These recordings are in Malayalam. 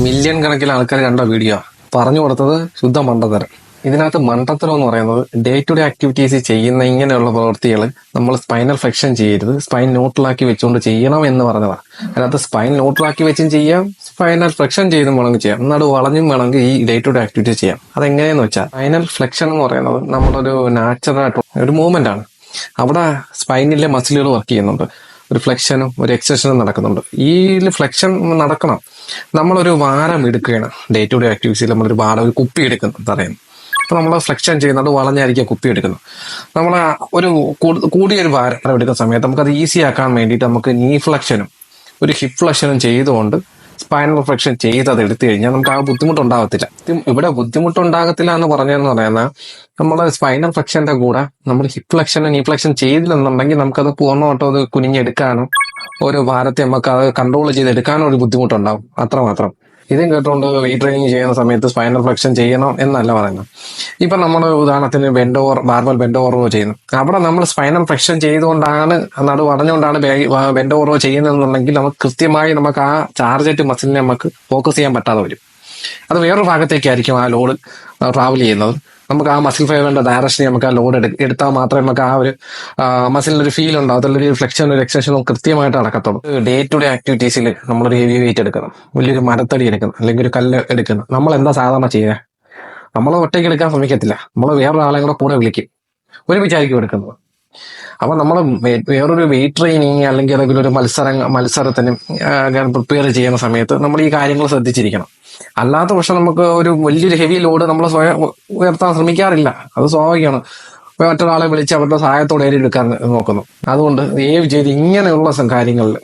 മില്യൺ കണക്കിൽ ആൾക്കാർ കണ്ട വീഡിയോ. പറഞ്ഞു കൊടുത്തത് ശുദ്ധ മണ്ടത്തരം. ഇതിനകത്ത് മണ്ടത്തരം എന്ന് പറയുന്നത് ഡേ ടു ഡേ ആക്ടിവിറ്റീസ് ചെയ്യുന്ന ഇങ്ങനെയുള്ള പ്രവൃത്തികൾ നമ്മൾ സ്പൈനൽ ഫ്ലെക്ഷൻ ചെയ്യരുത്. സ്പൈൻ ന്യൂട്രലാക്കി വെച്ചുകൊണ്ട് ചെയ്യണം എന്ന് പറഞ്ഞതാണ് അതിനകത്ത് സ്പൈൻ ന്യൂട്രലാക്കി വെച്ചും ചെയ്യാം സ്പൈനൽ ഫ്ലെക്ഷൻ ചെയ്തും വേണമെങ്കിൽ ചെയ്യാം. എന്നാൽ വളഞ്ഞും വേണമെങ്കിൽ ഈ ഡേ ടു ഡേ ആക്ടിവിറ്റീസ് ചെയ്യാം. അതെങ്ങനെയെന്ന് വെച്ചാൽ സ്പൈനൽ ഫ്ലെക്ഷൻ എന്ന് പറയുന്നത് നമ്മളൊരു നാച്ചുറൽ ആയിട്ടുള്ള ഒരു മൂവ്മെന്റ് ആണ്. അവിടെ സ്പൈനിലെ മസിലുകൾ വർക്ക് ചെയ്യുന്നുണ്ട്. ഒരു ഫ്ലെക്ഷനും ഒരു എക്സ്റ്റൻഷനും നടക്കുന്നുണ്ട്. ഈ ഫ്ലെക്ഷൻ നടക്കണം. നമ്മളൊരു വാരം എടുക്കുകയാണ്. ഡേ ടു ഡേ ആക്ടിവിറ്റീസിൽ നമ്മളൊരു വാരം ഒരു കുപ്പി എടുക്കുന്നു പറയുന്നു അപ്പൊ നമ്മൾ ഫ്ലെക്ഷൻ ചെയ്യുന്നത് വളഞ്ഞായിരിക്കും കുപ്പി എടുക്കുന്നു. നമ്മൾ ഒരു കൂടു- കൂടിയൊരു വാരം എടുക്കുന്ന സമയത്ത് നമുക്കത് ഈസി ആക്കാൻ വേണ്ടിയിട്ട് നമുക്ക് നീ ഫ്ലക്ഷനും ഒരു ഹിപ് ഫ്ലക്ഷനും ചെയ്തുകൊണ്ട് സ്പൈനൽ ചെയ്ത് അത് എടുത്തു കഴിഞ്ഞാൽ നമുക്ക് ആ ബുദ്ധിമുട്ടുണ്ടാകത്തില്ല. ഇവിടെ ബുദ്ധിമുട്ടുണ്ടാകത്തില്ല എന്ന് പറഞ്ഞതെന്ന് പറയുന്നത് നമ്മൾ സ്പൈനൽ ഫ്ലക്ഷന്റെ കൂടെ നമ്മൾ ഹിപ് ഫ്ലക്ഷൻ നീ ഫ്ലെക്ഷൻ ചെയ്തില്ലെന്നുണ്ടെങ്കിൽ നമുക്കത് പൂർണമായിട്ടും അത് കുനിഞ്ഞെടുക്കാനും ഒരു ഭാരത്തെ നമുക്ക് അത് കൺട്രോൾ ചെയ്തെടുക്കാനും ഒരു ബുദ്ധിമുട്ടുണ്ടാവും. അത്രമാത്രം. ഇതും കേട്ടുകൊണ്ട് വെയിറ്റ് ട്രെയിനിങ് ചെയ്യുന്ന സമയത്ത് സ്പൈനൽ ഫ്ലക്ഷൻ ചെയ്യണം എന്നല്ല പറയുന്നത്. ഇപ്പൊ നമ്മൾ ഉദാഹരണത്തിന് ബെൻഡോവർ ബാർബൽ ബെൻഡോവറോ ചെയ്യുന്നു. അവിടെ നമ്മൾ സ്പൈനൽ ഫ്ലക്ഷൻ ചെയ്തുകൊണ്ടാണ് നടു പറഞ്ഞുകൊണ്ടാണ് ബെൻഡോവറോ ചെയ്യുന്നതെന്നുണ്ടെങ്കിൽ നമുക്ക് കൃത്യമായി നമുക്ക് ആ ചാർജറ്റ് മസിലിനെ നമുക്ക് ഫോക്കസ് ചെയ്യാൻ പറ്റാതെ വരും. അത് വേറൊരു ഭാഗത്തേക്കായിരിക്കും ആ ലോഡ് ട്രാവൽ ചെയ്യുന്നത്. നമുക്ക് ആ മസിൽ ഫൈബറിന്റെ ഡയറക്ഷനെ നമുക്ക് ആ ലോഡ് എടുത്താൽ മാത്രമേ നമുക്ക് ആ ഒരു മസിലിന് ഒരു ഫീൽ ഉണ്ടാവും. ഒരു ഫ്ലെക്ഷൻ ഒരു എക്സ്റ്റൻഷനും കൃത്യമായിട്ട് നടക്കത്തുള്ളൂ. ഡേ ടു ഡേ ആക്ടിവിറ്റീസിൽ നമ്മളൊരു ഹെവി വെയിറ്റ് എടുക്കണം. വലിയൊരു മരത്തടി എടുക്കണം. അല്ലെങ്കിൽ ഒരു കല്ല് എടുക്കണം. നമ്മൾ എന്താ സാധാരണ ചെയ്യുക? നമ്മൾ ഒറ്റയ്ക്ക് എടുക്കാൻ ശ്രമിക്കത്തില്ല. നമ്മൾ വേറൊരാളെ കൂടെ കൂടെ വിളിക്കും. ഒരുമിച്ചായിരിക്കും എടുക്കുന്നത്. അപ്പൊ നമ്മൾ വേറൊരു വെയിറ്റ് ട്രെയിനിങ് അല്ലെങ്കിൽ ഏതെങ്കിലും ഒരു മത്സര മത്സരത്തിന് പ്രിപ്പയർ ചെയ്യുന്ന സമയത്ത് നമ്മൾ ഈ കാര്യങ്ങൾ ശ്രദ്ധിച്ചിരിക്കണം. അല്ലാത്ത പക്ഷെ നമുക്ക് ഒരു വലിയൊരു ഹെവി ലോഡ് നമ്മൾ സ്വയം ഉയർത്താൻ ശ്രമിക്കാറില്ല. അത് സ്വാഭാവികമാണ്. മറ്റൊരാളെ വിളിച്ച് അവരുടെ സഹായത്തോടെ എടുക്കാൻ നോക്കുന്നു. അതുകൊണ്ട് ദയവ് ചെയ്ത് ഇങ്ങനെയുള്ള കാര്യങ്ങളിൽ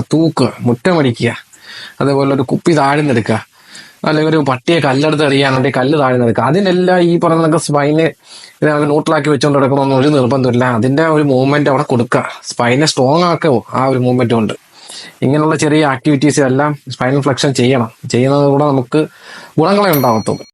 തൂക്കുക മുറ്റമടിക്കുക അതേപോലെ ഒരു കുപ്പി താഴ്ന്നെടുക്കുക അല്ലെങ്കിൽ ഒരു പട്ടിയെ കല്ലെടുത്ത് എറിയാനുണ്ടെങ്കിൽ കല്ല് താഴ്ന്നെടുക്കുക. അതിനെല്ലാം ഈ പറഞ്ഞ സ്പൈനെ ഇതിനകത്ത് നോട്ടിലാക്കി വെച്ചുകൊണ്ട് എടുക്കണമെന്ന് ഒരു നിർബന്ധമില്ല അതിന്റെ ഒരു മൂവ്മെന്റ് അവിടെ കൊടുക്കുക. സ്പൈനെ സ്ട്രോങ് ആക്കോ ആ ഒരു മൂവ്മെന്റ് കൊണ്ട്. ഇങ്ങനെയുള്ള ചെറിയ ആക്ടിവിറ്റീസ് എല്ലാം സ്പൈനൽ ഫ്ലക്ഷൻ ചെയ്യണം. ചെയ്യുന്നത് കൂടെ നമുക്ക് ഗുണങ്ങളെ ഉണ്ടാകത്തുള്ളൂ